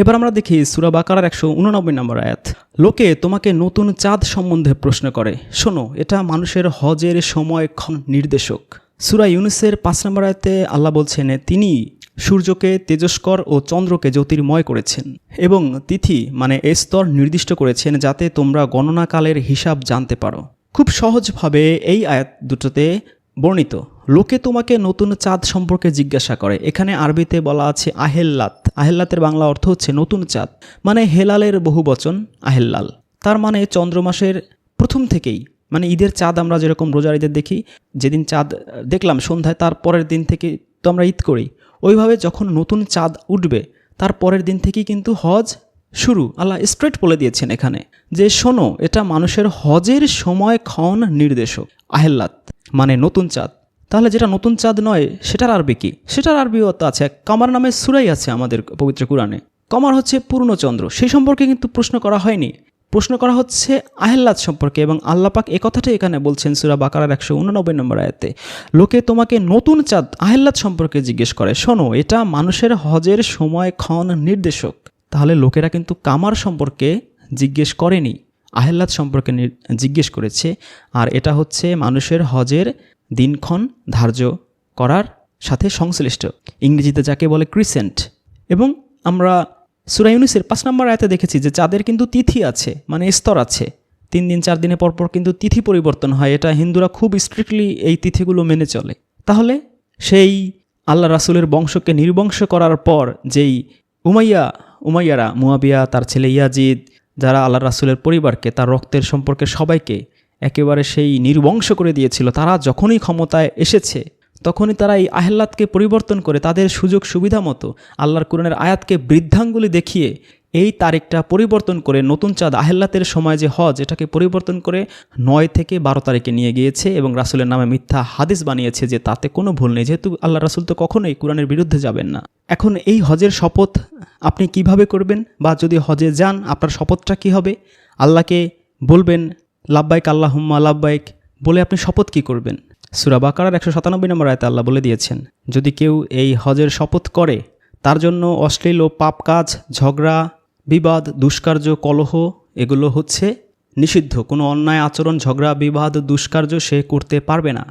এবার আমরা দেখি সুরা বাকারার একশো উননব্বই নম্বর আয়াত। লোকে তোমাকে নতুন চাঁদ সম্বন্ধে প্রশ্ন করে। শোনো, এটা মানুষের হজের সময় নির্দেশক। সুরা ইউনুসের পাঁচ নম্বর আয়াতে আল্লাহ বলছেন, তিনি সূর্যকে তেজস্কর ও চন্দ্রকে জ্যোতির্ময় করেছেন এবং তিথি মানে স্তর নির্দিষ্ট করেছেন যাতে তোমরা গণনাকালের হিসাব জানতে পারো। খুব সহজভাবে এই আয়াত দুটোতে বর্ণিত, লোকে তোমাকে নতুন চাঁদ সম্পর্কে জিজ্ঞাসা করে। এখানে আরবিতে বলা আছে আহেল্লাত। আহেল্লাতের বাংলা অর্থ হচ্ছে নতুন চাঁদ। মানে হেলালের বহু বচন, আহেল্লাল। তার মানে চন্দ্রমাসের প্রথম থেকেই মানে ঈদের চাঁদ আমরা যেরকম রোজার ঈদের দেখি, যেদিন চাঁদ, দেখলাম সন্ধ্যায়, তার পরের দিন থেকে তো আমরা ঈদ করি। ওইভাবে যখন নতুন চাঁদ উঠবে, তার পরের দিন থেকেই কিন্তু হজ শুরু। আল্লাহ স্ট্রেট বলে দিয়েছেন এখানে যে, শোনো, এটা মানুষের হজের সময় ক্ষণ নির্দেশক। আহেল্লাত। মানে নতুন চাঁদ। তাহলে যেটা নতুন চাঁদ নয়, সেটার আরবি কি? সেটার আরবিও তো আছে কামার নামে সুরাই আছে আমাদের পবিত্র কোরআনে। কমার হচ্ছে পূর্ণচন্দ্র সেই সম্পর্কে কিন্তু প্রশ্ন করা হয়নি। প্রশ্ন করা হচ্ছে আহেল্লাদ সম্পর্কে এবং আল্লাপাক এ কথাটাই এখানে বলছেন সুরা বাকারার একশো উননব্বই নম্বর আয়াতে। লোকে তোমাকে নতুন চাঁদ আহেল্লাদ সম্পর্কে জিজ্ঞেস করে, শোনো, এটা মানুষের হজের সময় ক্ষণ নির্দেশক। তাহলে লোকেরা কিন্তু কামার সম্পর্কে জিজ্ঞেস করেনি। আহেল্লাদ সম্পর্কে জিজ্ঞেস করেছে, আর এটা হচ্ছে মানুষের হজের দিনক্ষণ ধার্য করার সাথে সংশ্লিষ্ট। ইংরেজিতে যাকে বলে ক্রিসেন্ট এবং আমরা সুরাইউনিসের পাঁচ নম্বর আয়তে দেখেছি যে চাঁদের কিন্তু তিথি আছে মানে স্তর আছে। তিন দিন, চার দিনে পর পর কিন্তু তিথি পরিবর্তন হয়। এটা হিন্দুরা খুব স্ট্রিক্টলি এই তিথিগুলো মেনে চলে। তাহলে সেই আল্লাহ রাসুলের বংশকে নির্বংশ করার পর যেই উমাইয়া, উমাইয়ারা, মুয়াবিয়া, তার ছেলে ইয়াজিদ যারা আল্লাহ রাসুলের পরিবারকে, তার রক্তের সম্পর্কে সবাইকে একেবারে সেই নির্বংশ করে দিয়েছিল, তারা যখনই ক্ষমতায় এসেছে, তখনই তারা এই আহ্লাদকে পরিবর্তন করে, তাদের সুযোগ সুবিধা মতো আল্লাহর কোরআনের আয়াতকে বৃদ্ধাঙ্গুলি দেখিয়ে এই তারিখটা পরিবর্তন করে নতুন চাঁদ আহ্লাতের সময় যে হজ, এটাকে পরিবর্তন করে নয় থেকে বারো তারিখে নিয়ে গিয়েছে এবং রাসুলের নামে মিথ্যা হাদিস বানিয়েছে যে তাতে কোনো ভুল নেই। যেহেতু আল্লাহ রাসুল তো কখনোই কোরআনের বিরুদ্ধে যাবেন না। এখন এই হজের শপথ আপনি কীভাবে করবেন বা যদি হজে যান, আপনার শপথটা কি হবে? আল্লাহকে বলবেন লাভবাইক আল্লাহ হুম্মা লাভবাইক বলে আপনি শপথ কি করবেন? সুরা বাকারার একশো সাতানব্বই নম্বর আয়তে আল্লাহ বলে দিয়েছেন, যদি কেউ এই হজের শপথ করে, তার জন্য অশ্লীল ও পাপ কাজ, ঝগড়া বিবাদ, দুষ্কার্য, কলহ, এগুলো হচ্ছে নিষিদ্ধ। কোনো অন্যায় আচরণ, ঝগড়া, বিবাদ, দুষ্কার্য সে করতে পারবে না।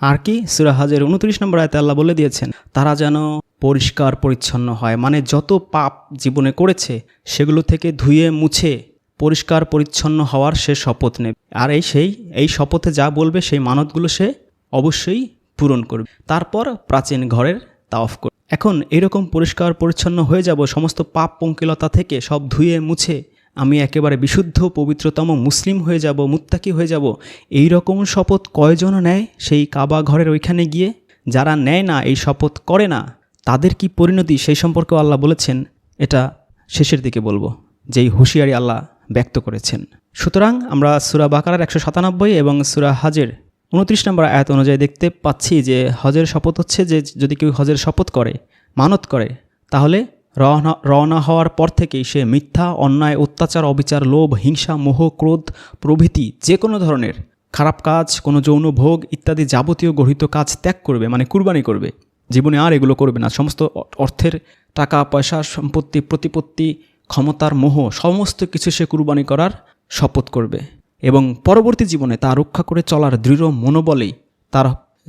আর কি? সুরা হাজের উনত্রিশ নম্বর আয়তে আল্লাহ বলে দিয়েছেন, তারা যেন পরিষ্কার, পরিচ্ছন্ন হয়। মানে যত পাপ জীবনে করেছে, সেগুলো থেকে ধুয়ে মুছে, পরিষ্কার, পরিচ্ছন্ন হওয়ার সে শপথ নেবে। আর এই সেই, এই শপথে যা বলবে, সেই মানতগুলো সে অবশ্যই পূরণ করবে। তারপর প্রাচীন ঘরের তাওফ করবে। এখন এরকম পরিষ্কার পরিচ্ছন্ন হয়ে যাব, সমস্ত পাপ পঙ্কিলতা থেকে সব ধুয়ে মুছে, আমি একেবারে বিশুদ্ধ, পবিত্রতম মুসলিম হয়ে যাব, মুত্তাকি হয়ে যাব। এই রকম শপথ কয়জন নেয় সেই কাবা ঘরের ওইখানে গিয়ে? যারা নেয় না, এই শপথ করে না। তাদের কি পরিণতি? সেই সম্পর্কেও আল্লাহ বলেছেন। এটা শেষের দিকে বলব, যেই হুঁশিয়ারি আল্লাহ ব্যক্ত করেছেন। সুতরাং আমরা সুরা বাকারার একশো সাতানব্বই এবং সুরা হাজের উনত্রিশ নম্বর আয়াত অনুযায়ী দেখতে পাচ্ছি যে হজের শপথ হচ্ছে যে যদি কেউ হজের শপথ করে, মানত করে, তাহলে রওনা রওনা হওয়ার পর থেকেই সে মিথ্যা, অন্যায়, অত্যাচার, অবিচার, লোভ, হিংসা, মোহ, ক্রোধ, প্রভৃতি যে কোনো ধরনের খারাপ কাজ, কোনো যৌন ভোগ ইত্যাদি যাবতীয় গঠিত কাজ ত্যাগ করবে মানে কুরবানি করবে। জীবনে আর এগুলো করবে না। সমস্ত অর্থের টাকা, পয়সা, সম্পত্তি, প্রতিপত্তি, ক্ষমতার মোহ, সমস্ত কিছু সে কুরবানি করার শপথ করবে। এবং পরবর্তী জীবনে তা রক্ষা করে চলার দৃঢ় মনোবলেই তার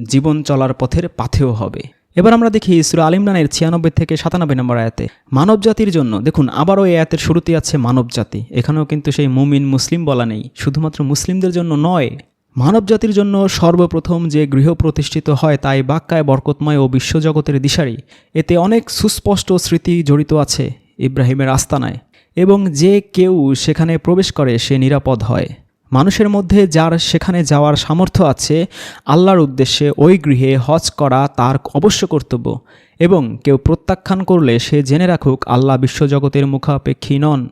জীবন চলার পথের পাথেও হবে। এবার আমরা দেখি সুরা আলিমরানের ছিয়ানব্বই থেকে সাতানব্বই নম্বর আয়াতে। মানব জাতির জন্য, দেখুন, আবারও এই আয়াতের শুরুতে আছে মানব জাতি এখানেও কিন্তু সেই মুমিন মুসলিম বলা নেই। শুধুমাত্র মুসলিমদের জন্য নয় মানব জাতির জন্য সর্বপ্রথম যে গৃহ প্রতিষ্ঠিত হয় তাই বাক্যায় বরকতময় ও বিশ্বজগতের দিশারি। এতে অনেক সুস্পষ্ট স্মৃতি জড়িত আছে ইব্রাহিমের আস্তানায়। এবং যে কেউ সেখানে প্রবেশ করে সে নিরাপদ হয়। মানুষের মধ্যে যার সেখানে যাওয়ার সামর্থ্য আছে, আল্লাহর উদ্দেশ্যে ওই গৃহে হজ করা তার অবশ্য কর্তব্য। এবং কেউ প্রত্যাখ্যান করলে সে জেনে রাখুক, আল্লাহ বিশ্বজগতের মুখাপেক্ষী নন।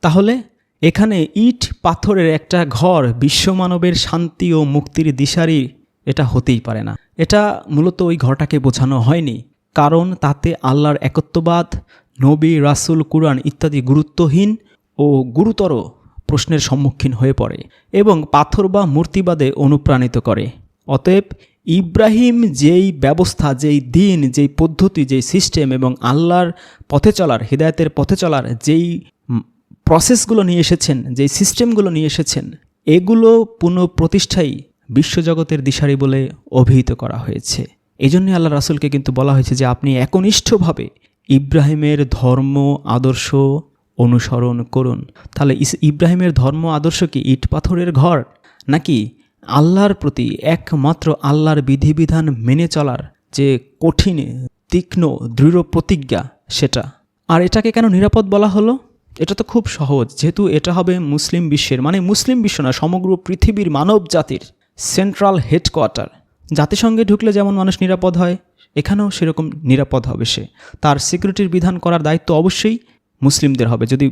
তাহলে এখানে ইট পাথরের একটা ঘর বিশ্বমানবের শান্তি ও মুক্তির দিশারি এটা হতেই পারে না। এটা মূলত ওই ঘরটাকে বোঝানো হয়নি। কারণ তাতে আল্লাহর একত্ববাদ, নবী, রাসুল, কুরআন ইত্যাদি গুরুত্বহীন ও গুরুতর প্রশ্নের সম্মুখীন হয়ে পড়ে এবং পাথর বা মূর্তিবাদে অনুপ্রাণিত করে। অতএব ইব্রাহিম যেই ব্যবস্থা, যেই দিন, যেই পদ্ধতি, যেই সিস্টেম এবং আল্লাহর পথে চলার, হৃদায়তের পথে চলার, যেই প্রসেসগুলো নিয়ে এসেছেন, যেই সিস্টেমগুলো নিয়ে এসেছেন, এগুলো পুনঃপ্রতিষ্ঠাই বিশ্বজগতের দিশারি বলে অভিহিত করা হয়েছে। এই জন্যই আল্লাহ রাসুলকে কিন্তু বলা হয়েছে যে, আপনি একনিষ্ঠভাবে ইব্রাহিমের ধর্ম, আদর্শ অনুসরণ করুন। তাহলে ইব্রাহিমের ধর্ম আদর্শ কি ইট পাথরের ঘর? নাকি আল্লাহর প্রতি একমাত্র আল্লাহর বিধিবিধান মেনে চলার যে কঠিন, তীক্ষ্ণ, দৃঢ় প্রতিজ্ঞা সেটা? আর এটাকে কেন নিরাপদ বলা হলো? এটা তো খুব সহজ। যেহেতু এটা হবে মুসলিম বিশ্বের মানে মুসলিম বিশ্ব না, সমগ্র পৃথিবীর মানব জাতির সেন্ট্রাল হেডকোয়ার্টার জাতিসংঘে ঢুকলে যেমন মানুষ নিরাপদ হয়, এখানেও সেরকম নিরাপদ হবে সে। তার সিকিউরিটির বিধান করার দায়িত্ব অবশ্যই মুসলিমদের হবে, যদি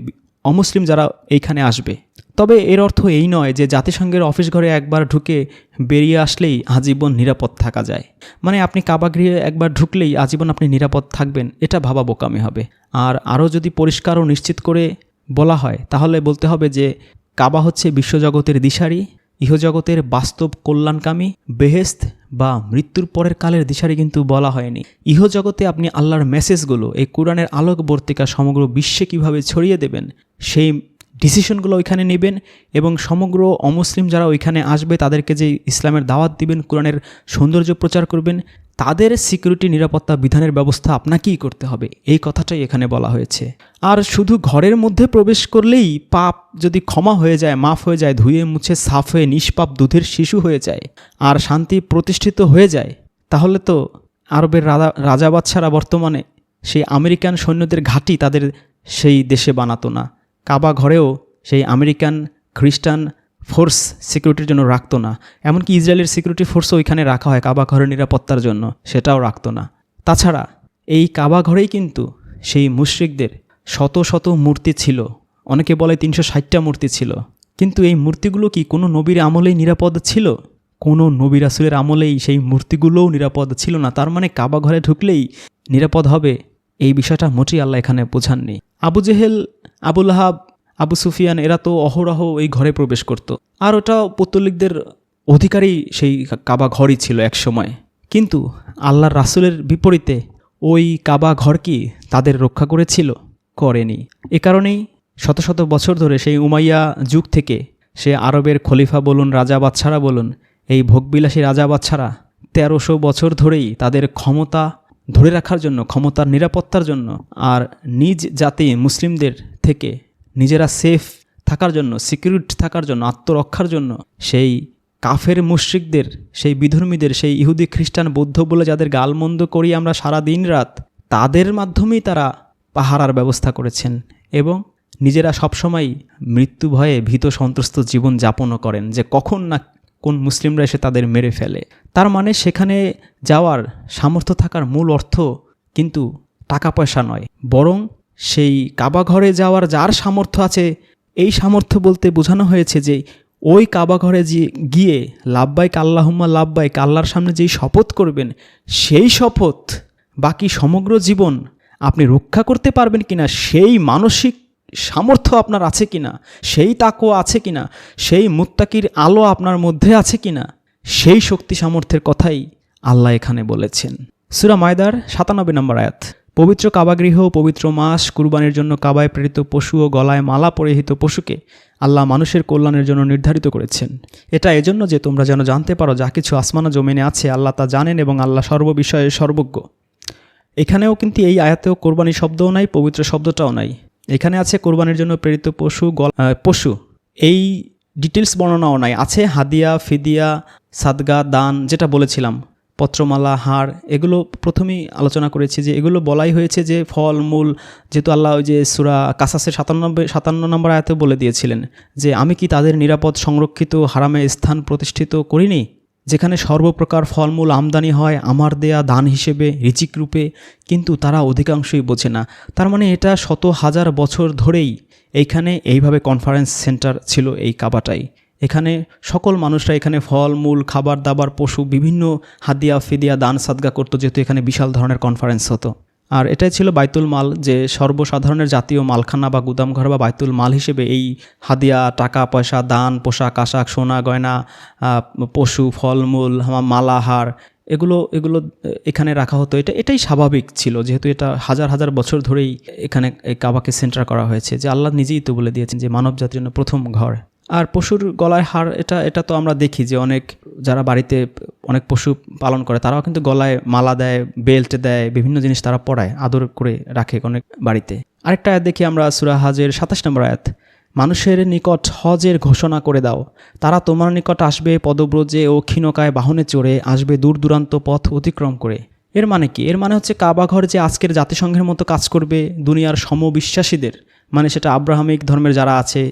অমুসলিম যারা এইখানে আসবে। তবে এর অর্থ এই নয় যে জাতিসংঘের অফিস ঘরে একবার ঢুকে বেরিয়ে আসলেই আজীবন নিরাপদ থাকা যায়। মানে আপনি কাবাগৃহে একবার ঢুকলেই আজীবন আপনি নিরাপদ থাকবেন, এটা ভাবা বোকামি হবে। আর আরও যদি পরিষ্কার ও নিশ্চিত করে বলা হয়, তাহলে বলতে হবে যে কাবা হচ্ছে বিশ্বজগতের দিশারি ইহজগতের বাস্তব কল্যাণকামী বেহেস্ত বা মৃত্যুর পরের কালের দিশারি কিন্তু বলা হয়নি। ইহজগতে আপনি আল্লাহর মেসেজগুলো, এই কোরআনের আলোকবর্তিকা সমগ্র বিশ্বে কীভাবে ছড়িয়ে দেবেন, সেই ডিসিশনগুলো ওইখানে নেবেন এবং সমগ্র অমুসলিম যারা ওইখানে আসবে তাদেরকে যে ইসলামের দাওয়াত দিবেন, কোরআনের সৌন্দর্য প্রচার করবেন তাদের সিকিউরিটি নিরাপত্তা বিধানের ব্যবস্থা আপনাকেই করতে হবে। এই কথাটাই এখানে বলা হয়েছে। আর শুধু ঘরের মধ্যে প্রবেশ করলেই পাপ যদি ক্ষমা হয়ে যায়, মাফ হয়ে যায়, ধুয়ে মুছে সাফ হয়ে নিষ্পাপ দুধের শিশু হয়ে যায় আর শান্তি প্রতিষ্ঠিত হয়ে যায়, তাহলে তো আরবের রাজা বাচ্চারা বর্তমানে সেই আমেরিকান সৈন্যদের ঘাঁটি তাদের সেই দেশে বানাতো না। কাবা ঘরেও সেই আমেরিকান, খ্রিস্টান ফোর্স সিকিউরিটির জন্য রাখতো না। এমনকি ইসরায়েলের সিকিউরিটি ফোর্সও ওইখানে রাখা হয় কাবা ঘরের নিরাপত্তার জন্য, সেটাও রাখতো না। তাছাড়া এই কাবা ঘরেই কিন্তু সেই মুশ্রিকদের শত শত মূর্তি ছিল। অনেকে বলে তিনশো ষাটটা মূর্তি ছিল। কিন্তু এই মূর্তিগুলো কি কোনো নবীর আমলেই নিরাপদ ছিল? কোনো নবী রাসুলের আমলেই সেই মূর্তিগুলোও নিরাপদ ছিল না। তার মানে কাবা ঘরে ঢুকলেই নিরাপদ হবে, এই বিষয়টা মোটেই আল্লাহ এখানে বোঝাননি। আবু জেহেল, আবুল আবু সুফিয়ান, এরা তো অহরহ এই ঘরে প্রবেশ করত। আর ওটা পত্তলিকদের অধিকারী সেই কাবা ঘরই ছিল এক সময় কিন্তু আল্লাহর রাসুলের বিপরীতে ওই কাবা ঘর কি তাদের রক্ষা করেছিল? করেনি। এ কারণেই শত শত বছর ধরে সেই উমাইয়া যুগ থেকে সে আরবের খলিফা বলুন, রাজা বাচ্চারা বলুন, এই ভোগবিলাসী রাজা বাচ্চারা তেরোশো বছর ধরেই তাদের ক্ষমতা ধরে রাখার জন্য, ক্ষমতার নিরাপত্তার জন্য আর নিজ জাতি মুসলিমদের থেকে নিজেরা সেফ থাকার জন্য সিকিউরিট থাকার জন্য, আত্মরক্ষার জন্য সেই কাফের মুশ্রিকদের, সেই বিধর্মীদের, সেই ইহুদি খ্রিস্টান বৌদ্ধ বলে যাদের গালমন্দ করি আমরা সারা দিন রাত, তাদের মাধ্যমেই তারা পাহারার ব্যবস্থা করেছেন এবং নিজেরা সবসময় মৃত্যু ভয়ে ভীত সন্ত্রস্ত জীবন যাপনও করেন যে কখন না কোন মুসলিমরা এসে তাদের মেরে ফেলে। তার মানে সেখানে যাওয়ার সামর্থ্য থাকার মূল অর্থ কিন্তু টাকা পয়সা নয়, বরং সেই কাবা ঘরে যাওয়ার যার সামর্থ্য আছে, এই সামর্থ্য বলতে বোঝানো হয়েছে যে, ওই কাবা ঘরে যে গিয়ে লাভবাইক আল্লাহুম্মা লাভবাইক আল্লাহর সামনে যেই শপথ করবেন, সেই শপথ বাকি সমগ্র জীবন আপনি রক্ষা করতে পারবেন কিনা, সেই মানসিক সামর্থ্য আপনার আছে কিনা, সেই তাকও আছে কিনা, সেই মুত্তাকির আলো আপনার মধ্যে আছে কিনা, সেই শক্তি সামর্থ্যের কথাই আল্লাহ এখানে বলেছেন। সুরা মায়দার সাতানব্বই নম্বর আয়াত। পবিত্র কাবাগৃহ, পবিত্র মাস, কুরবানির জন্য কাবায় প্রেরিত পশু ও গলায় মালা পরিহিত পশুকে আল্লাহ মানুষের কল্যাণের জন্য নির্ধারিত করেছেন। এটা এজন্য যে তোমরা যেন জানতে পারো যা কিছু আসমানা জমিনে আছে, আল্লাহ তা জানেন এবং আল্লাহ সর্ববিষয়ে সর্বজ্ঞ। এখানেও কিন্তু এই আয়াতেও কোরবানি শব্দও নাই, পবিত্র শব্দটাও নাই। এখানে আছে কোরবানির জন্য প্রেরিত পশু পশু। এই ডিটেলস বর্ণনাও নাই। আছে হাদিয়া, ফিদিয়া, সাদগা, দান, যেটা বলেছিলাম। পত্রমালা হার এগুলো প্রথমেই আলোচনা করেছি যে এগুলো বলাই হয়েছে যে ফল, মূল, যেহেতু আল্লাহ ওই যে সুরা কাসাসের সাতানব্বই, সাতান্ন নম্বর আয়াতে বলে দিয়েছিলেন যে আমি কি তাদের নিরাপদ, সংরক্ষিত, হারামে স্থান প্রতিষ্ঠিত করিনি? যেখানে সর্বপ্রকার ফলমূল আমদানি হয়, আমার দেয়া দান হিসেবে রিচিক রূপে, কিন্তু তারা অধিকাংশই বোঝে না। তার মানে এটা শত হাজার বছর ধরেই এইখানে এইভাবে কনফারেন্স সেন্টার ছিল এই কাবাটাই। এখানে সকল মানুষরা এখানে ফল, মূল, খাবার, দাবার, পশু, বিভিন্ন হাদিয়া, ফিদিয়া, দান, সাদগা করতো, যেহেতু এখানে বিশাল ধরনের কনফারেন্স হতো। আর এটাই ছিল বাইতুল মাল, যে সর্বসাধারণের জাতীয় মালখানা বা গুদামঘর বা বাইতুল মাল হিসেবে এই হাদিয়া, টাকা, পয়সা, দান, পোশাক, আশাক, সোনা, গয়না পশু ফলমূল মালাহার এগুলো এগুলো এখানে রাখা হতো। এটা, এটাই স্বাভাবিক ছিল, যেহেতু এটা হাজার হাজার বছর ধরেই এখানে এই কাবাকে সেন্টার করা হয়েছে, যে আল্লাহ নিজেই তো বলে দিয়েছেন যে মানব জাতির জন্য প্রথম ঘর। আর পশুর গলায় হার এটা এটা তো আমরা দেখি যে অনেক যারা বাড়িতে অনেক পশু পালন করে, তারাও কিন্তু গলায় মালা দেয় বেল্ট দেয়, বিভিন্ন জিনিস তারা পরায়, আদর করে রাখে অনেক বাড়িতে। আরেকটা আয়াত দেখি আমরা, সুরা হাজের সাতাশ নম্বর আয়াত। মানুষের নিকট হজের ঘোষণা করে দাও। তারা তোমার নিকট আসবে পদব্রজে ও ক্ষীণকায় বাহনে চড়ে, আসবে দূর দূরান্ত পথ অতিক্রম করে। এর মানে কি? এর মানে হচ্ছে কাবাঘর যে আজকের জাতিসংঘের মতো কাজ করবে দুনিয়ার সমবিশ্বাসীদের। মানে সেটা আব্রাহামিক ধর্মের যারা আছে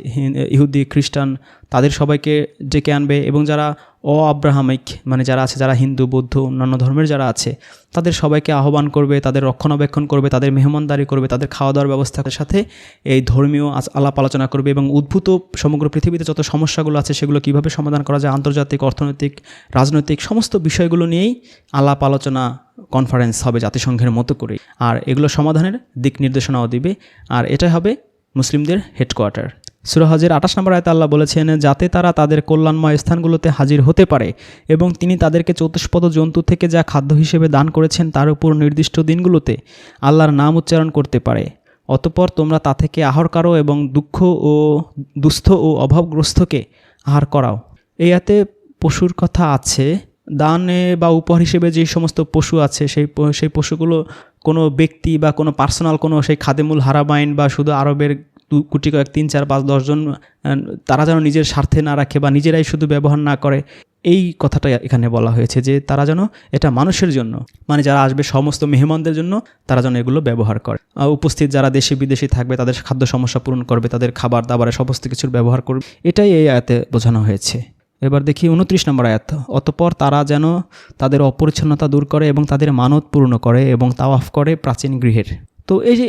ইহুদি, খ্রিস্টান, তাদের সবাইকে ডেকে আনবে এবং যারা অ আব্রাহামিক মানে যারা আছে, যারা হিন্দু, বৌদ্ধ, অন্যান্য ধর্মের যারা আছে, তাদের সবাইকে আহ্বান করবে, তাদের রক্ষণাবেক্ষণ করবে, তাদের মেহমানদারি করবে, তাদের খাওয়া দাওয়ার ব্যবস্থার সাথে এই ধর্মীয় আলাপ আলোচনা করবে এবং উদ্ভূত সমগ্র পৃথিবীতে যত সমস্যাগুলো আছে, সেগুলো কীভাবে সমাধান করা যায়, আন্তর্জাতিক, অর্থনৈতিক, রাজনৈতিক, সমস্ত বিষয়গুলো নিয়েই আলাপ আলোচনা কনফারেন্স হবে জাতিসংঘের মতো করে আর এগুলো সমাধানের দিক নির্দেশনাও দিবে। আর এটাই হবে মুসলিমদের হেডকোয়ার্টার। সুরাহাজের আঠাশ নম্বর আয়তে আল্লাহ বলেছেন, যাতে তারা তাদের কল্যাণময় স্থানগুলোতে হাজির হতে পারে এবং তিনি তাদেরকে চতুষ্পদ জন্তু থেকে যা খাদ্য হিসেবে দান করেছেন তার উপর নির্দিষ্ট দিনগুলোতে আল্লাহর নাম উচ্চারণ করতে পারে। অতপর তোমরা তা থেকে আহার করো এবং দুঃখ ও দুস্থ ও অভাবগ্রস্তকে আহার করাও। এই আয়াতে পশুর কথা আছে দানে বা উপহার হিসেবে যে সমস্ত পশু আছে, সেই সেই পশুগুলো কোনো ব্যক্তি বা কোনো পার্সোনাল কোনো সেই খাদেমুল হারাবাইন বা শুধু আরবের কোটি কয়েক তিন, চার, পাঁচ দশজন তারা যেন নিজের স্বার্থে না রাখে বা নিজেরাই শুধু ব্যবহার না করে, এই কথাটা এখানে বলা হয়েছে যে তারা যেন এটা মানুষের জন্য মানে যারা আসবে সমস্ত মেহমানদের জন্য, তারা যেন এগুলো ব্যবহার করে। উপস্থিত যারা দেশে বিদেশে থাকবে, তাদের খাদ্য সমস্যা পূরণ করবে, তাদের খাবার দাবারের সমস্ত কিছুর ব্যবহার করবে। এটাই এই আয়াতে বোঝানো হয়েছে। এবার দেখি উনত্রিশ নম্বর আয়াত। অতপর তারা যেন তাদের অপরিচ্ছন্নতা দূর করে এবং তাদের মানত পূর্ণ করে এবং তাওয়াফ করে প্রাচীন গৃহের। তো এই যে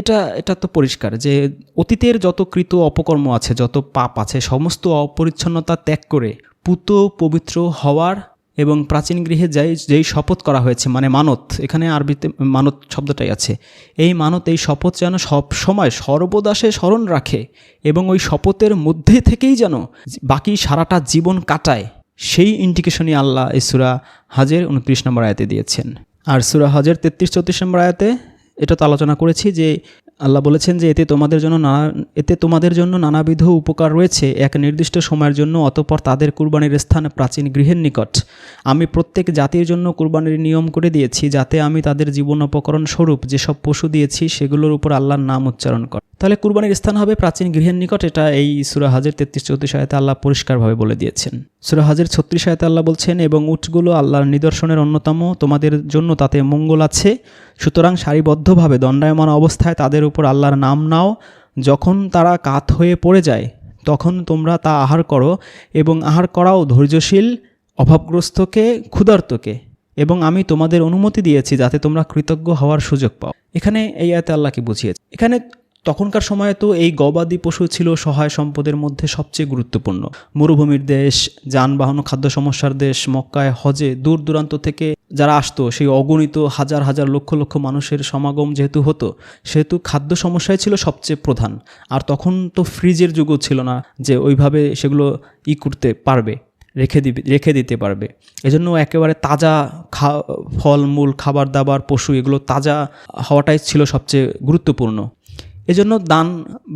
এটা এটা তো পরিষ্কার যে অতীতের যত কৃত অপকর্ম আছে, যত পাপ আছে, সমস্ত অপরিচ্ছন্নতা ত্যাগ করে পুত পবিত্র হওয়ার এবং প্রাচীন গৃহে যাই, যেই শপথ করা হয়েছে মানে মানত, এখানে আরবিতে মানত শব্দটাই আছে, এই মানত, এই শপথ যেন সব সময় সর্বদা সে স্মরণ রাখে এবং ওই শপথের মধ্যে থেকেই যেন বাকি সারাটা জীবন কাটায়, সেই ইন্ডিকেশনই আল্লাহ এই সুরা হাজের উনত্রিশ নম্বর আয়াতে দিয়েছেন। আর সুরা হাজের তেত্রিশ, চৌত্রিশ নম্বর আয়াতে এটা তো আলোচনা করেছি যে আল্লাহ বলেছেন যে এতে তোমাদের জন্য নানা, এতে তোমাদের জন্য নানাবিধ উপকার রয়েছে। এক নির্দিষ্ট সময়ের জন্য অতপর তাদের কুরবানির স্থান প্রাচীন গৃহের নিকট। আমি প্রত্যেক জাতির জন্য কুরবানির নিয়ম করে দিয়েছি যাতে আমি তাদের জীবন উপকরণ স্বরূপ যেসব পশু দিয়েছি সেগুলোর উপর আল্লাহর নাম উচ্চারণ কর। তাহলে কুরবানির স্থান হবে প্রাচীন গৃহের নিকট। এটা এই সুরা হাজের তেত্রিশ চৌত্রিশ আয়তে আল্লাহ পরিষ্কারভাবে বলে দিয়েছেন। সুরা হাজের ছত্রিশ আয়তে আল্লাহ বলছেন, এবং উটগুলো আল্লাহর নিদর্শনের অন্যতম, তোমাদের জন্য তাতে মঙ্গল আছে। সুতরাং সারিবদ্ধভাবে দণ্ডায়মান অবস্থায় তাদের উপর আল্লাহর নাম নাও। যখন তারা কাত হয়ে পড়ে যায়, তখন তোমরা তা আহার করো এবং আহার করাও ধৈর্যশীল, অভাবগ্রস্তকে, ক্ষুধার্তকে। এবং আমি তোমাদের অনুমতি দিয়েছি যাতে তোমরা কৃতজ্ঞ হওয়ার সুযোগ পাও। এখানে এই আয়তে আল্লাহকে বুঝিয়েছে। এখানে তখনকার সময়ে তো এই গবাদি পশু ছিল সহায় সম্পদের মধ্যে সবচেয়ে গুরুত্বপূর্ণ। মরুভূমির দেশ, যানবাহন, খাদ্য সমস্যার দেশ, মক্কায় হজে দূর দূরান্ত থেকে যারা আসতো, সেই অগণিত হাজার হাজার লক্ষ লক্ষ মানুষের সমাগম যেহেতু হতো, সেহেতু খাদ্য সমস্যাই ছিল সবচেয়ে প্রধান। আর তখন তো ফ্রিজের যুগও ছিল না যে ওইভাবে সেগুলো ই করতে পারবে, রেখে দিবে, রেখে দিতে পারবে। এজন্য একেবারে তাজা খা ফলমূল খাবার দাবার পশু এগুলো তাজা হওয়াটাই ছিল সবচেয়ে গুরুত্বপূর্ণ। এজন্য দান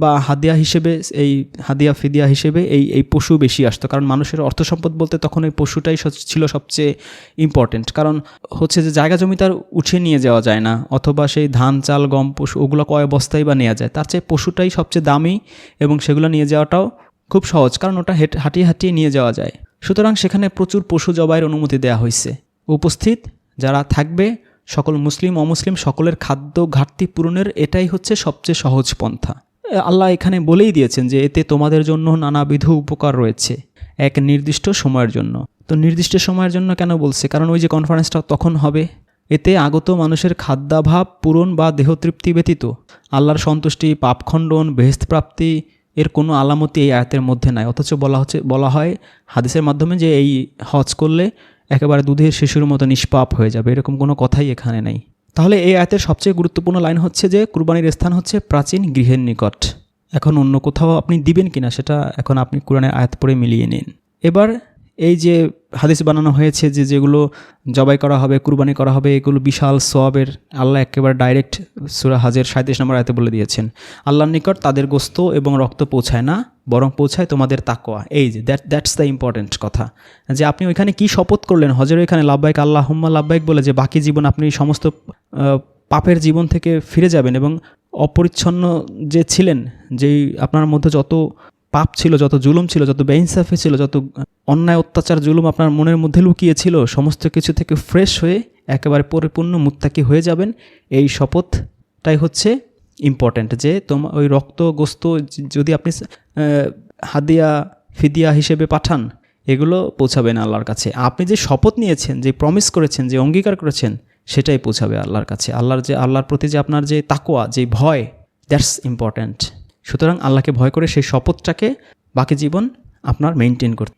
বা হাদিয়া হিসেবে, এই হাদিয়া ফিদিয়া হিসেবে এই এই পশু বেশি আসতো। কারণ মানুষের অর্থ সম্পদ বলতে তখন এই পশুটাই ছিল সবচেয়ে ইম্পর্টেন্ট কারণ হচ্ছে যে জায়গা জমি তার উঠিয়ে নিয়ে যাওয়া যায় না, অথবা সেই ধান, চাল, গম, পশু ওগুলো কয় বস্তাই বা নেওয়া যায়। তার চেয়ে পশুটাই সবচেয়ে দামি এবং সেগুলো নিয়ে যাওয়াটাও খুব সহজ, কারণ ওটা হেট, হাঁটিয়ে হাঁটিয়ে নিয়ে যাওয়া যায়। সুতরাং সেখানে প্রচুর পশু জবাইয়ের অনুমতি দেওয়া হয়েছে উপস্থিত যারা থাকবে সকল মুসলিম, অমুসলিম সকলের খাদ্য ঘাটতি পূরণের এটাই হচ্ছে সবচেয়ে সহজ পন্থা। আল্লাহ এখানে বলেই দিয়েছেন যে এতে তোমাদের জন্য নানাবিধ উপকার রয়েছে, এক নির্দিষ্ট সময়ের জন্য। তো নির্দিষ্ট সময়ের জন্য কেন বলছে? কারণ ওই যে কনফারেন্সটা তখন হবে। এতে আগত মানুষের খাদ্যাভাব পূরণ বা দেহতৃপ্তি ব্যতীত, আল্লাহর সন্তুষ্টি পাপখণ্ডন বেহেস্ত প্রাপ্তি এর কোনো আলামতি এই আয়াতের মধ্যে নাই। অথচ বলা হচ্ছে, বলা হয় হাদিসের মাধ্যমে যে এই হজ করলে একেবারে দুধের শিশুর মতো নিষ্পাপ হয়ে যাবে, এরকম কোনো কথাই এখানে নেই। তাহলে এই আয়তের সবচেয়ে গুরুত্বপূর্ণ লাইন হচ্ছে যে, কুরবানির স্থান হচ্ছে প্রাচীন গৃহের নিকট। এখন অন্য কোথাও আপনি দিবেন কিনা সেটা এখন আপনি কোরআনের আয়াত পরে মিলিয়ে নিন। এবার এই যে হাদিস বানানো হয়েছে যে যেগুলো জবাই করা হবে, কুরবানি করা হবে, এগুলো বিশাল সোয়াবের আল্লাহ একেবারে ডাইরেক্ট সুরা হাজের সাঁত্রিশ নম্বর আয়তে বলে দিয়েছেন। আল্লাহর নিকট তাদের গোস্ত এবং রক্ত পৌঁছায় না, বরং পৌঁছায় তোমাদের তাকোয়া এই যে দ্যাট দ্যাটস দ্য ইম্পর্ট্যান্ট কথা। যে আপনি ওইখানে কি শপথ করলেন? হজের ওইখানে লাভবাইক আল্লাহ হুম্মা লাভবাইক বলে যে বাকি জীবন আপনি সমস্ত পাপের জীবন থেকে ফিরে যাবেন এবং অপরিচ্ছন্ন যে ছিলেন, যেই আপনার মধ্যে যত পাপ ছিল, যত জুলুম ছিল, যত বেইনসাফি ছিল, যত অন্যায়, অত্যাচার, জুলুম আপনার মনের মধ্যে লুকিয়ে ছিল সমস্ত কিছু থেকে ফ্রেশ হয়ে একেবারে পরিপূর্ণ মুত্তাকি হয়ে যাবেন। এই শপথটাই হচ্ছে ইম্পর্ট্যান্ট যে তোমার ওই রক্ত গোস্ত যদি আপনি হাদিয়া, ফিদিয়া হিসেবে পাঠান, এগুলো পৌঁছাবেন আল্লাহর কাছে। আপনি যে শপথ নিয়েছেন, যে প্রমিস করেছেন, যে অঙ্গীকার করেছেন, সেটাই পৌঁছাবে আল্লাহর কাছে। আল্লাহর যে, আল্লাহর প্রতি যে আপনার যে তাকোয়া যে ভয় দ্যাটস ইম্পর্ট্যান্ট সুতরাং আল্লাহকে ভয় করে সেই শপথটাকে বাকি জীবন আপনার মেনটেন করতে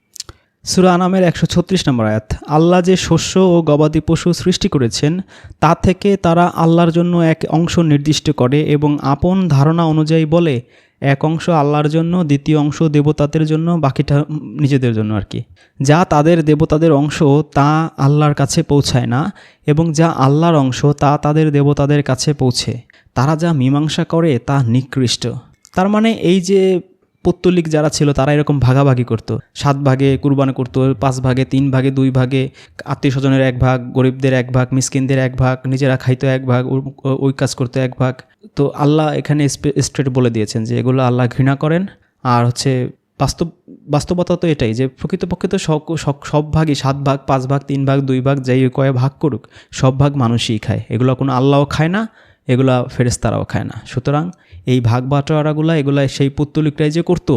সুরা আনামের একশো ছত্রিশ নম্বর আয়াত, আল্লাহ যে শস্য ও গবাদি পশু সৃষ্টি করেছেন, তা থেকে তারা আল্লাহর জন্য এক অংশ নির্দিষ্ট করে এবং আপন ধারণা অনুযায়ী বলে, এক অংশ আল্লাহর জন্য, দ্বিতীয় অংশ দেবতাদের জন্য, বাকিটা নিজেদের জন্য আর কি। যা তাদের দেবতাদের অংশ, তা আল্লাহর কাছে পৌঁছায় না, এবং যা আল্লাহর অংশ, তা তাদের দেবতাদের কাছে পৌঁছে। তারা যা মীমাংসা করে, তা নিকৃষ্ট। তার মানে এই যে পত্তলিক যারা ছিল, তারা এরকম ভাগাভাগি করতো। সাত ভাগে কুরবানি করতো, পাঁচ ভাগে, তিন ভাগে, দুই ভাগে, আত্মীয় স্বজনের এক ভাগ, গরিবদের এক ভাগ, মিসকিনদের এক ভাগ, নিজেরা খাইতো এক ভাগ ওই কাজ করতো এক ভাগ। তো আল্লাহ এখানে স্ট্রেট বলে দিয়েছেন যে এগুলো আল্লাহ ঘৃণা করেন। আর হচ্ছে বাস্তব, বাস্তবতা তো এটাই যে প্রকৃতপক্ষে তো সব ভাগই সাত ভাগ, পাঁচ ভাগ, তিন ভাগ, দুই ভাগ, যাই কয়ে ভাগ করুক, সব ভাগ মানুষই খায়। এগুলো কোনো আল্লাহও খায় না এগুলা ফেরেস্তারাও খায় না। সুতরাং এই ভাগ বাটোয়ারাগুলো, এগুলা সেই পুত্তলিকরাই যে করতো,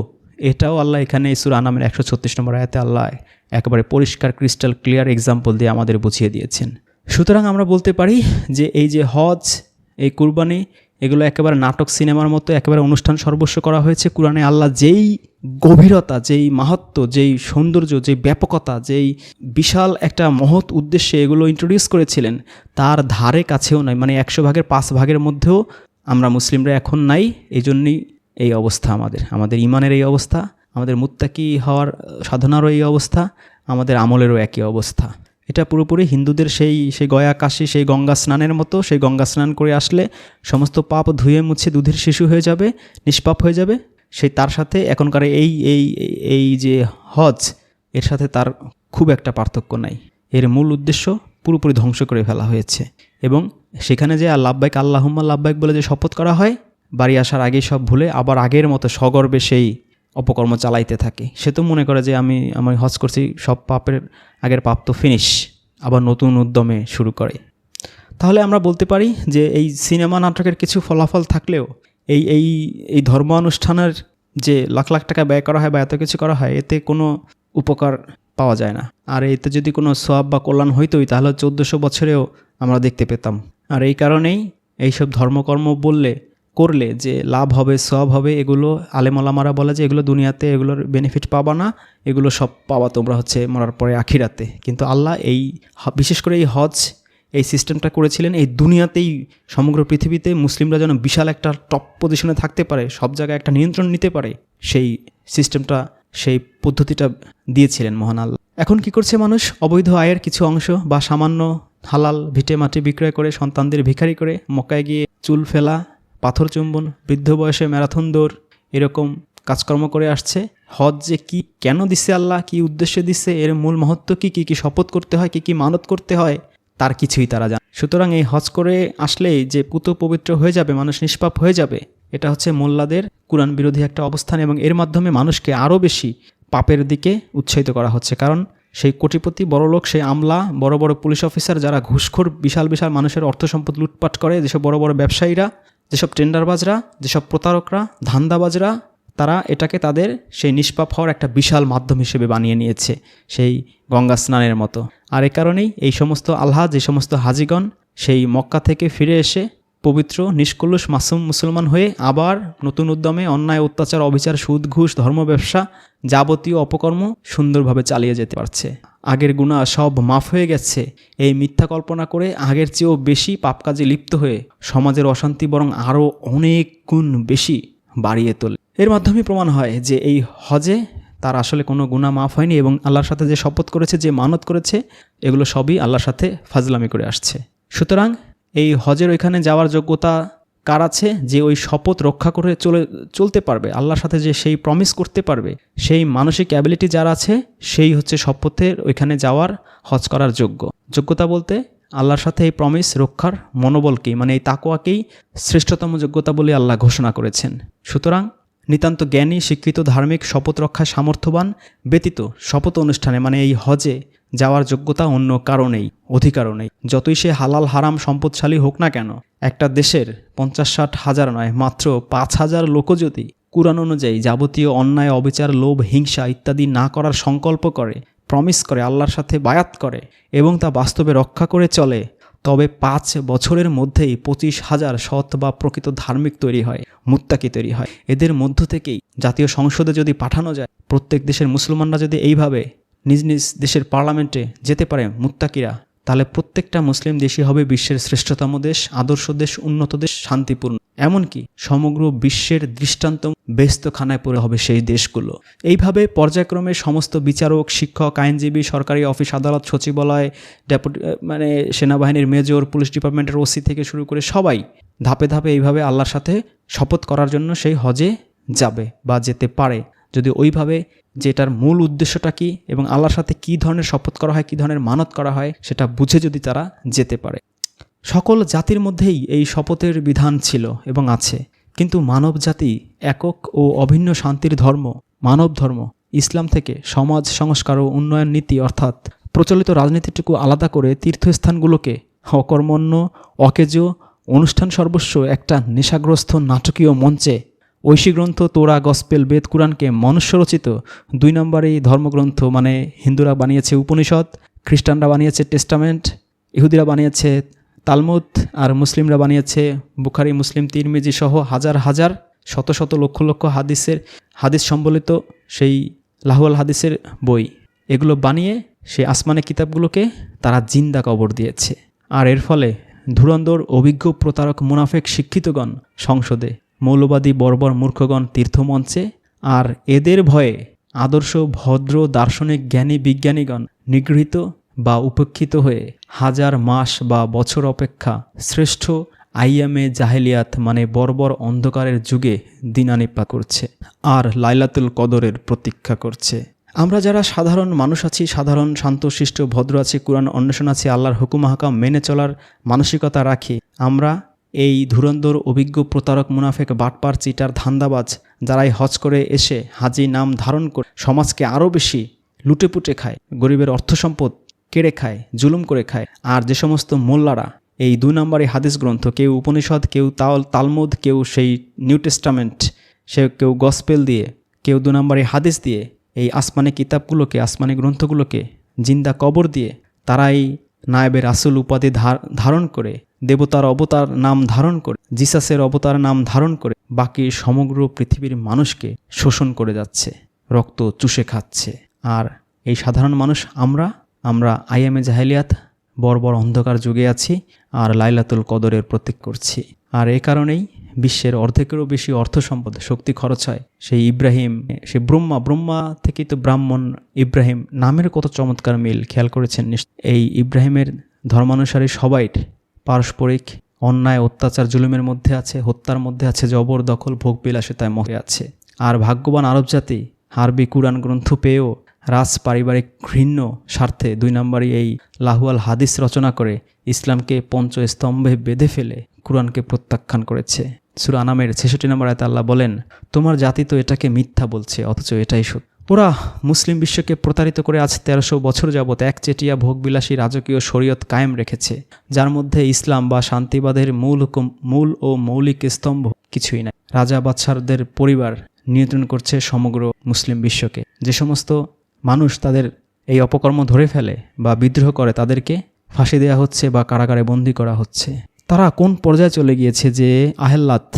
এটাও আল্লাহ এখানে ইসুর আনামের একশো ছত্রিশ নম্বর আয়াতে আল্লাহ একেবারে পরিষ্কার ক্রিস্টাল ক্লিয়ার এক্সাম্পল দিয়ে আমাদের বুঝিয়ে দিয়েছেন। সুতরাং আমরা বলতে পারি যে এই যে হজ, এই কুরবানি, এগুলো একেবারে নাটক সিনেমার মতো একেবারে অনুষ্ঠান সর্বস্ব করা হয়েছে। কোরআনে আল্লাহ যেই গভীরতা, যেই মাহাত্ম, যেই সৌন্দর্য, যেই ব্যাপকতা, যেই বিশাল একটা মহৎ উদ্দেশ্যে এগুলো ইন্ট্রোডিউস করেছিলেন, তার ধারে কাছেও নয় মানে একশো ভাগের পাঁচ ভাগের মধ্যেও আমরা মুসলিমরা এখন নাই এই জন্যই এই অবস্থা আমাদের। আমাদের ইমানের এই অবস্থা, আমাদের মুত্তাকি হওয়ার সাধনারও এই অবস্থা, আমাদের আমলেরও একই অবস্থা। এটা পুরোপুরি হিন্দুদের সেই সেই গয়া কাশি, সেই গঙ্গা স্নানের মতো, সেই গঙ্গা স্নান করে আসলে সমস্ত পাপ ধুয়ে মুছে দুধের শিশু হয়ে যাবে, নিষ্পাপ হয়ে যাবে। সেই তার সাথে এখনকার এই এই এই যে হজ, এর সাথে তার খুব একটা পার্থক্য নাই। এর মূল উদ্দেশ্য পুরোপুরি ধ্বংস করে ফেলা হয়েছে এবং সেখানে যে লাভবাইক আল্লাহম্মা লাভবাইক বলে যে শপথ করা হয়, বাড়ি আসার আগেই সব ভুলে আবার আগের মতো সগর্বে সেই অপকর্ম চালাইতে থাকে। সে তো মনে করে যে আমি আমি হজ করছি, সব পাপের আগের পাপ তো ফিনিশ আবার নতুন উদ্যমে শুরু করে। তাহলে আমরা বলতে পারি যে এই সিনেমা নাটকের কিছু ফলাফল থাকলেও এই এই এই ধর্ম অনুষ্ঠানের যে লাখ লাখ টাকা ব্যয় করা হয় বা এত কিছু করা হয়, এতে কোনো উপকার পাওয়া যায় না। আর এতে যদি কোনো সোয়াব বা কল্যাণ হইতোই, তাহলে চোদ্দোশো বছরেও আমরা দেখতে পেতাম। আর এই কারণেই এইসব ধর্মকর্ম বললে, করলে যে লাভ হবে সব হবে, এগুলো আলেমলামারা বলে যে এগুলো দুনিয়াতে এগুলোর বেনিফিট পাবা না, এগুলো সব পাবা তোমরা হচ্ছে মরার পরে আখিরাতে। কিন্তু আল্লাহ এই বিশেষ করে এই হজ এই সিস্টেমটা করেছিলেন, এই দুনিয়াতেই সমগ্র পৃথিবীতে মুসলিমরা যেন বিশাল একটা টপ পজিশনে থাকতে পারে, সব জায়গায় একটা নিয়ন্ত্রণ নিতে পারে, সেই সিস্টেমটা সেই পদ্ধতিটা দিয়েছিলেন মহান আল্লাহ। এখন কি করছে মানুষ? অবৈধ আয়ের কিছু অংশ বা সামান্য হালাল ভিটে মাটি বিক্রয় করে, সন্তানদের ভিখারি করে, মক্কায় গিয়ে চুল ফেলা, পাথর চুম্বন, বৃদ্ধ বয়সে ম্যারাথন দৌড়, এরকম কাজকর্ম করে আসছে। হজ যে কি, কেন দিচ্ছে আল্লাহ? কি উদ্দেশ্যে দিচ্ছে এর মূল মহত্ব কি? কি কি শপথ করতে হয়? কি কি মানত করতে হয়? তার কিছুই তারা জানে সুতরাং এই হজ করে আসলেই যে পুত পবিত্র হয়ে যাবে, মানুষ নিষ্পাপ হয়ে যাবে, এটা হচ্ছে মোল্লাদের কোরআন বিরোধী একটা অবস্থান এবং এর মাধ্যমে মানুষকে আরও বেশি পাপের দিকে উৎসাহিত করা হচ্ছে। কারণ সেই কোটিপতি বড়লোক সেই আমলা, বড় বড় পুলিশ অফিসার যারা ঘুষখোর, বিশাল বিশাল মানুষের অর্থ সম্পদ লুটপাট করে, যেসব বড় বড় ব্যবসায়ীরা, যেসব টেন্ডারবাজরা, যেসব প্রতারকরা, ধান্দাবাজরা তারা এটাকে তাদের সেই নিষ্পাপ হওয়ার একটা বিশাল মাধ্যম হিসেবে বানিয়ে নিয়েছে, সেই গঙ্গা স্নানের মতো। আর এ কারণেই এই সমস্ত আল্লাহ যে সমস্ত হাজিগণ সেই মক্কা থেকে ফিরে এসে পবিত্র, নিষ্কলুষ মাসুম মুসলমান হয়ে আবার নতুন উদ্যমে অন্যায়, অত্যাচার, অবিচার, সুদ, ঘুষ, ধর্ম, ব্যবসা যাবতীয় অপকর্ম সুন্দরভাবে চালিয়ে যেতে পারছে। আগের গুণা সব মাফ হয়ে গেছে। এই মিথ্যা কল্পনা করে আগের চেয়েও বেশি পাপ কাজে লিপ্ত হয়ে সমাজের অশান্তি বরং আরও অনেক গুণ বেশি বাড়িয়ে তোলে। এর মাধ্যমে প্রমাণ হয় যে এই হজে তার আসলে কোনো গুণা মাফ হয়নি এবং আল্লাহর সাথে যে শপথ করেছে, যে মানত করেছে, এগুলো সবই আল্লাহর সাথে ফাজলামি করে আসছে। সুতরাং এই হজের ওইখানে যাওয়ার যোগ্যতা কার আছে? যে ওই শপথ রক্ষা করে চলে, চলতে পারবে, আল্লাহর সাথে যে সেই প্রমিস করতে পারবে, সেই মানসিক অ্যাবিলিটি যার আছে, সেই হচ্ছে শপথের ওইখানে যাওয়ার, হজ করার যোগ্য। যোগ্যতা বলতে আল্লাহর সাথে এই প্রমিস রক্ষার মনোবলকেই মানে এই তাকোয়াকেই শ্রেষ্ঠতম যোগ্যতা বলে আল্লাহ ঘোষণা করেছেন। সুতরাং নিতান্ত জ্ঞানী শিক্ষিত ধার্মিক, শপথ রক্ষায় সামর্থ্যবান, ব্যতীত শপথ অনুষ্ঠানে মানে এই হজে যাওয়ার যোগ্যতা অন্য কারণেই অধিকারও নেই। যতই সে হালাল, হারাম, সম্পদশালী হোক না কেন, একটা দেশের পঞ্চাশ ষাট হাজার নয়, মাত্র পাঁচ হাজার লোকও যদি কুরআন অনুযায়ী যাবতীয় অন্যায়, অবিচার, লোভ, হিংসা ইত্যাদি না করার সংকল্প করে প্রমিস করে আল্লাহর সাথে বায়াত করে এবং তা বাস্তবে রক্ষা করে চলে, তবে পাঁচ বছরের মধ্যেই পঁচিশ হাজার সৎ বা প্রকৃত ধার্মিক তৈরি হয়, মুত্তাকি তৈরি হয়। এদের মধ্য থেকেই জাতীয় সংসদে যদি পাঠানো যায়, প্রত্যেক দেশের মুসলমানরা যদি এইভাবে নিজ নিজ দেশের পার্লামেন্টে যেতে পারে মুত্তাকিরা তাহলে প্রত্যেকটা মুসলিম দেশই হবে বিশ্বের শ্রেষ্ঠতম দেশ, আদর্শ দেশ, উন্নত দেশ, শান্তিপূর্ণ। এমনকি সমগ্র বিশ্বের দৃষ্টান্ত ব্যস্তখানায় পড়ে হবে সেই দেশগুলো। এইভাবে পর্যায়ক্রমে সমস্ত বিচারক, শিক্ষক, আইনজীবী, সরকারি অফিস, আদালত, সচিবালয়, ডেপুটি মানে সেনাবাহিনীর মেজর, পুলিশ ডিপার্টমেন্টের ওসি থেকে শুরু করে সবাই ধাপে ধাপে এইভাবে আল্লাহর সাথে শপথ করার জন্য সেই হজে যাবে বা যেতে পারে। যদি ওইভাবে যেটার মূল উদ্দেশ্যটা কি এবং আল্লাহর সাথে কী ধরনের শপথ করা হয়, কী ধরনের মানত করা হয়, সেটা বুঝে যদি তারা যেতে পারে। সকল জাতির মধ্যেই এই শপথের বিধান ছিল এবং আছে। কিন্তু মানব জাতি একক ও অভিন্ন শান্তির ধর্ম, মানব ধর্ম, ইসলাম থেকে সমাজ সংস্কার ও উন্নয়ন নীতি অর্থাৎ প্রচলিত রাজনীতিটুকু আলাদা করে তীর্থস্থানগুলোকে অকর্মণ্য, অকেজ, অনুষ্ঠান সর্বস্ব একটা নেশাগ্রস্ত নাটকীয় মঞ্চে ঐশী গ্রন্থ তোরা, গসপেল, বেদ, কুরআনকে মনুষ্যরচিত। দুই নম্বর এই ধর্মগ্রন্থ মানে হিন্দুরা বানিয়েছে উপনিষদ, খ্রিস্টানরা বানিয়েছে টেস্টামেন্ট, ইহুদিরা বানিয়েছে তালমুদ, আর মুসলিমরা বানিয়েছে বুখারি, মুসলিম, তিরমিজি সহ হাজার হাজার, শত শত লক্ষ লক্ষ হাদিসের, হাদিস সম্বলিত সেই লাহুয়াল হাদিসের বই। এগুলো বানিয়ে সেই আসমানে কিতাবগুলোকে তারা জিন্দা কবর দিয়েছে। আর এর ফলে ধুরন্ধর অভিজ্ঞ প্রতারক, মুনাফেক শিক্ষিতগণ সংসদে মৌলবাদী বর্বর মূর্খগণ তীর্থমঞ্চে আর এদের ভয়ে আদর্শ, ভদ্র, দার্শনিক, জ্ঞানী, বিজ্ঞানীগণ নিগৃহীত বা উপেক্ষিত হয়ে হাজার মাস বা বছর অপেক্ষা শ্রেষ্ঠ আইয়ামে জাহেলিয়াত মানে বর্বর অন্ধকারের যুগে দিনানিপা করছে আর লাইলাতুল কদরের প্রতীক্ষা করছে। আমরা যারা সাধারণ মানুষ আছি, সাধারণ শান্তশিষ্ট ভদ্র আছি, কোরআন অন্বেষণ আছি, আল্লাহর হুকুম হাকাম মেনে চলার মানসিকতা রাখি, আমরা এই ধুরন্ধর অভিজ্ঞ প্রতারক মুনাফেক বাটপার, চিটার, ধান্দাবাজ যারাই হজ করে এসে হাজি নাম ধারণ করে সমাজকে আরও বেশি লুটেপুটে খায়, গরিবের অর্থ সম্পদ কেড়ে খায়, জুলুম করে খায়। আর যে সমস্ত মোল্লারা এই দু নম্বরে হাদিস গ্রন্থ, কেউ উপনিষদ, কেউ তাল, তালমুদ, কেউ সেই নিউ টেস্টামেন্ট, সে কেউ গসপেল দিয়ে, কেউ দু নম্বরে হাদিস দিয়ে এই আসমানি কিতাবগুলোকে, আসমানি গ্রন্থগুলোকে জিন্দা কবর দিয়ে তারাই নায়েবের আসল উপাধি ধারণ করে দেবতার অবতার নাম ধারণ করে, জিসাসের অবতার নাম ধারণ করে, বাকি সমগ্র পৃথিবীর মানুষকে শোষণ করে যাচ্ছে, রক্ত চুষে খাচ্ছে। আর এই সাধারণ মানুষ আমরা? আমরা আইএমএ জাহেলিয়াত, বর্বর অন্ধকার যুগে আছি আর লাইলাতুল কদরের প্রতীক করছি। আর এ কারণেই বিশ্বের অর্ধেকেরও বেশি অর্থ সম্পদ, শক্তি খরচ হয়। সেই ইব্রাহিম, সে ব্রহ্মা ব্রহ্মা থেকেই তো ব্রাহ্মণ ইব্রাহিম নামের কত চমৎকার মিল, খেয়াল করেছেন এই ইব্রাহিমের ধর্মানুসারী সবাই পারস্পরিক অন্যায়, অত্যাচার, জুলুমের মধ্যে আছে, হত্যার মধ্যে আছে জবর দখল, ভোগ বিলাসিতায় মহে আছে। আর ভাগ্যবান আরব জাতি হারবি কুরআন গ্রন্থ পেয়েও রাজ পারিবারিক ঘৃণ্য স্বার্থে দুই নম্বরই এই লাহুয়াল হাদিস রচনা করে ইসলামকে পঞ্চ স্তম্ভে বেঁধে ফেলে কুরআনকে প্রত্যাখ্যান করেছে। সুরা আনামের ছেষট্টি নম্বর আয়তে আল্লাহ বলেন, তোমার জাতি তো এটাকে মিথ্যা বলছে, অথচ এটাই সত্য। ওরা মুসলিম বিশ্বকে প্রতারিত করে আজ তেরোশো বছর যাবৎ একচেটিয়া ভোগবিলাসী রাজকীয় শরীয়ত কায়েম রেখেছে, যার মধ্যে ইসলাম বা শান্তিবাদের মূল হুকুম, মূল ও মৌলিক স্তম্ভ কিছুই নাই। রাজা বাদশারদের পরিবার নিয়ন্ত্রণ করছে সমগ্র মুসলিম বিশ্বকে। যে সমস্ত মানুষ তাদের এই অপকর্ম ধরে ফেলে বা বিদ্রোহ করে তাদেরকে ফাঁসি দেওয়া হচ্ছে বা কারাগারে বন্দি করা হচ্ছে। তারা কোন পর্যায়ে চলে গিয়েছে যে আহেল্লাত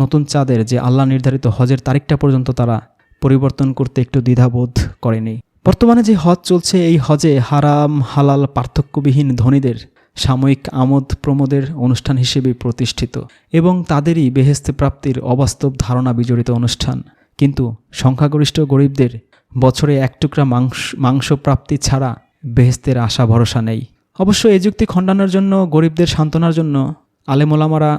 নতুন চাঁদের যে আল্লাহ নির্ধারিত হজের তারিখটা পর্যন্ত তারা পরিবর্তন করতে একটু দ্বিধাবোধ করেনি। বর্তমানে যে হজ চলছে, এই হজে হারাম, হালাল, পার্থক্যবিহীন ধনীদের সাময়িক আমোদ প্রমোদের অনুষ্ঠান হিসেবে প্রতিষ্ঠিত এবং তাদেরই বেহেস্তে প্রাপ্তির অবাস্তব ধারণা বিজড়িত অনুষ্ঠান। কিন্তু সংখ্যাগরিষ্ঠ গরিবদের বছরে এক টুকরা মাংস মাংস প্রাপ্তি ছাড়া বেহেস্তের আশা ভরসা নেই। অবশ্য এই যুক্তি খণ্ডানোর জন্য, গরিবদের সান্ত্বনার জন্য আলেমোলামারা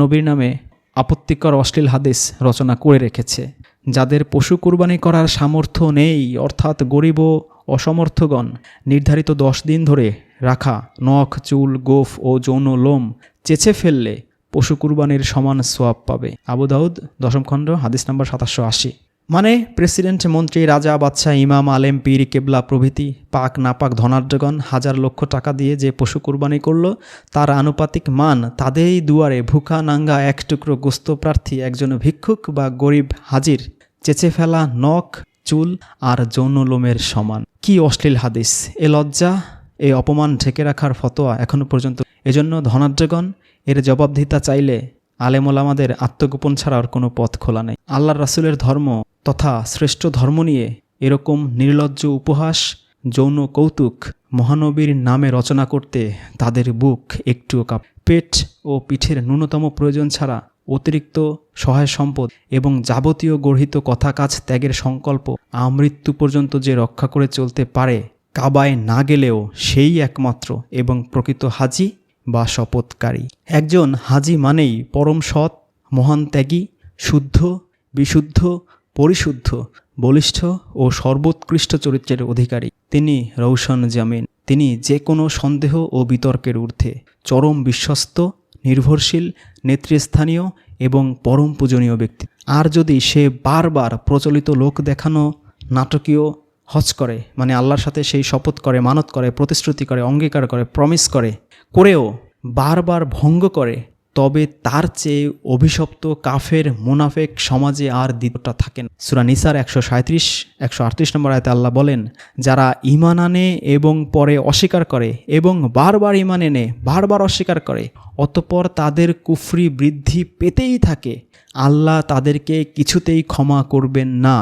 নবীর নামে আপত্তিকর অশ্লীল হাদিস রচনা করে রেখেছে। যাদের পশু কুরবানি করার সামর্থ্য নেই, অর্থাৎ গরিব ও অসমর্থগণ, নির্ধারিত দশ দিন ধরে রাখা, নখ, চুল, গোফ ও যৌন লোম চেছে ফেললে পশু কুরবানির সমান সোয়াব পাবে। আবুদাউদ দশম খণ্ড, হাদিস নম্বর সাতাশো আশি। মানে প্রেসিডেন্ট, মন্ত্রী, রাজা, বাদশাহ, ইমাম, আলেম, পীর, কেবলা, প্রভৃতি, পাক, নাপাক, ধনাঢ্যগণ হাজার লক্ষ টাকা দিয়ে যে পশু কুরবানি করল, তার আনুপাতিক মান তাদেরই দুয়ারে ভুকা নাঙ্গা এক টুকরো গোস্ত প্রার্থী একজন ভিক্ষুক বা গরিব হাজির, চেঁচে ফেলা নখ, চুল আর যৌন লোমের সমান। কি অশ্লীল হাদিস! এ লজ্জা, এ অপমান ঢেকে রাখার ফতোয়া এখনও পর্যন্ত। এজন্য ধনাঢ্যগণ, এর জবাবদিহিতা চাইলে আলেমোলামাদের আত্মগোপন ছাড়া আর কোনো পথ খোলা নেই। আল্লাহর রাসুলের ধর্ম তথা শ্রেষ্ঠ ধর্ম নিয়ে এরকম নির্লজ্জ উপহাস, যৌন কৌতুক, মহানবীর নামে রচনা করতে তাদের বুক একটুও কাপ পেট ও পিঠের ন্যূনতম প্রয়োজন ছাড়া অতিরিক্ত সহায় সম্পদ এবং যাবতীয় গর্হিত কথা কাজ ত্যাগের সংকল্প আমৃত্যু পর্যন্ত যে রক্ষা করে চলতে পারে, কাবায় না গেলেও সেই একমাত্র এবং প্রকৃত হাজি বা শপথকারী। একজন হাজি মানেই পরম সৎ, মহান ত্যাগী, শুদ্ধ, বিশুদ্ধ, পরিশুদ্ধ, বলিষ্ঠ ও সর্বোৎকৃষ্ট চরিত্রের অধিকারী। তিনি রৌশন জামিন। তিনি যে কোনো সন্দেহ ও বিতর্কের ঊর্ধ্বে চরম বিশ্বস্ত, নির্ভরশীল, নেতৃস্থানীয় এবং পরম পূজনীয় ব্যক্তি। আর যদি সে বারবার প্রচলিত লোক দেখানো, নাটকীয়, হজ করে মানে আল্লাহর সাথে সেই শপথ করে, মানত করে, প্রতিশ্রুতি করে, অঙ্গীকার করে, প্রমিস করে করেও বারবার ভঙ্গ করে তবে তার চেয়ে অভিশপ্ত কাফের, মুনাফেক সমাজে আর দ্বিতীয়টা থাকেন সুরা নিসার একশো সাঁত্রিশ একশো আটত্রিশ নম্বর আয়তে আল্লাহ বলেন, যারা ইমান আনে এবং পরে অস্বীকার করে এবং বারবার ইমান এনে বারবার অস্বীকার করে, অতপর তাদের কুফরি বৃদ্ধি পেতেই থাকে। আল্লাহ তাদেরকে কিছুতেই ক্ষমা করবেন না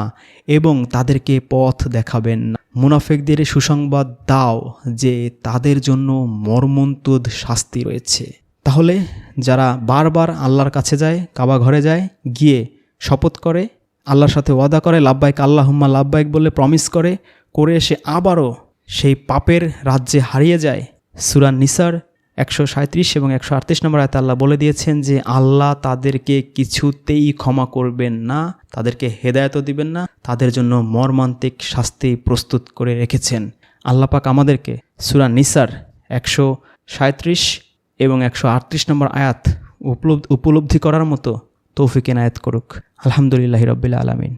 এবং তাদেরকে পথ দেখাবেন না। মুনাফেকদের সুসংবাদ দাও যে তাদের জন্য মর্মন্তুদ শাস্তি রয়েছে। তাহলে যারা বারবার আল্লাহর কাছে যায়, কাবা ঘরে যায়, গিয়ে শপথ করে, আল্লাহর সাথে ওয়াদা করে লাভবাইক আল্লাহুম্মা লাভবাইক বলে প্রমিস করে করে এসে আবারও সেই পাপের রাজ্যে হারিয়ে যায়। সুরান নিসার একশো সাঁত্রিশ এবং একশো আটত্রিশ নম্বর আয়তে আল্লাহ বলে দিয়েছেন যে, আল্লাহ তাদেরকে কিছুতেই ক্ষমা করবেন না, তাদেরকে হেদায়তও দিবেন না, তাদের জন্য মর্মান্তিক শাস্তি প্রস্তুত করে রেখেছেন। আল্লাহ পাক আমাদেরকে সুরা নিসার একশো সাঁত্রিশ এবং একশো আটত্রিশ নম্বর আয়াত উপলব্ধি করার মতো তৌফিক এনায়াত করুক। আলহামদুলিল্লাহ রবিল্লা আলমিন।